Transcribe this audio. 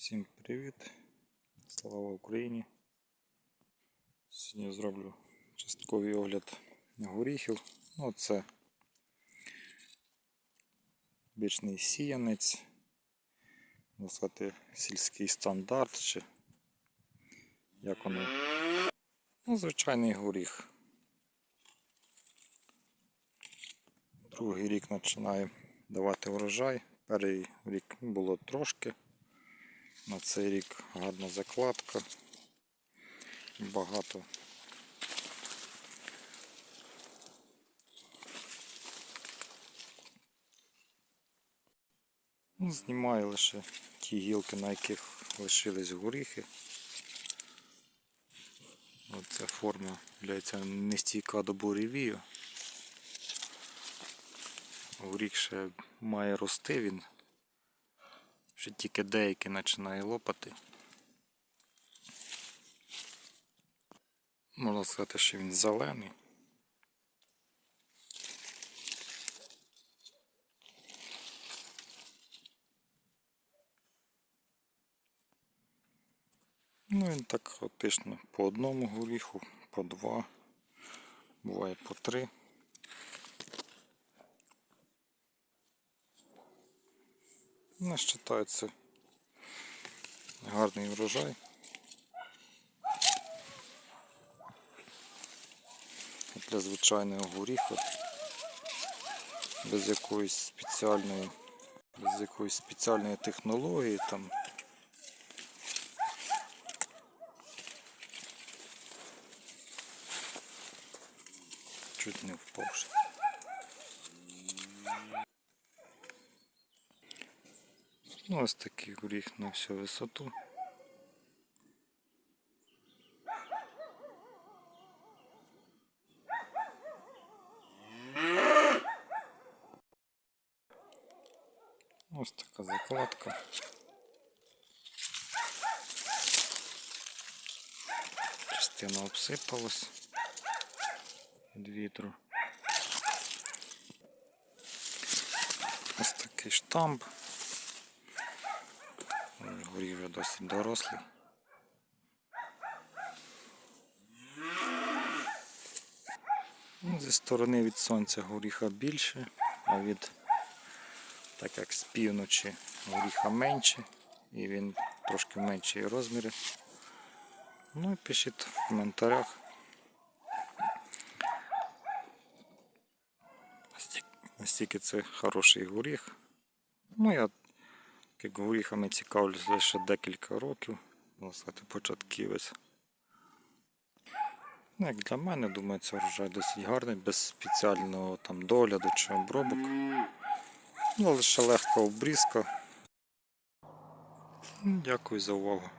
Всім привіт! Слава Україні! Сьогодні зроблю частковий огляд горіхів. Ну, це бічний сіянець, можна сільський стандарт чи як воно. Ну, звичайний горіх. Другий рік починає давати врожай. Перший рік було трошки. На цей рік гарна закладка. Багато. Ну, Знімаю лише ті гілки, на яких лишились горіхи. Оця форма є нестійка до буревію. Горіх ще має рости він. Ще тільки деякі починає лопати. Можна сказати, що він зелений. Ну він так хаотично по одному горіху, по два, буває по три. Не вважається гарний врожай. Для звичайного горіха без якоїсь спеціальної без якоїсь спеціальної технології там. Чуть не впавши. Ну, ось такий горіх на всю висоту. Ось така закладка. Частина обсипалась від вітру. Ось такий штамп. Горіх вже досить дорослий. Зі сторони від сонця горіха більше, а від так як з півночі горіха менше і він трошки менший розміри. Ну і пишіть в коментарях. Настільки це хороший горіх. Ну я як горіхами цікавлюсь лише декілька років, можна сказати, початківець. Ну, як для мене, думаю, це врожай досить гарний, без спеціального там догляду чи обробок. Ну, лише легка обрізка. Дякую за увагу.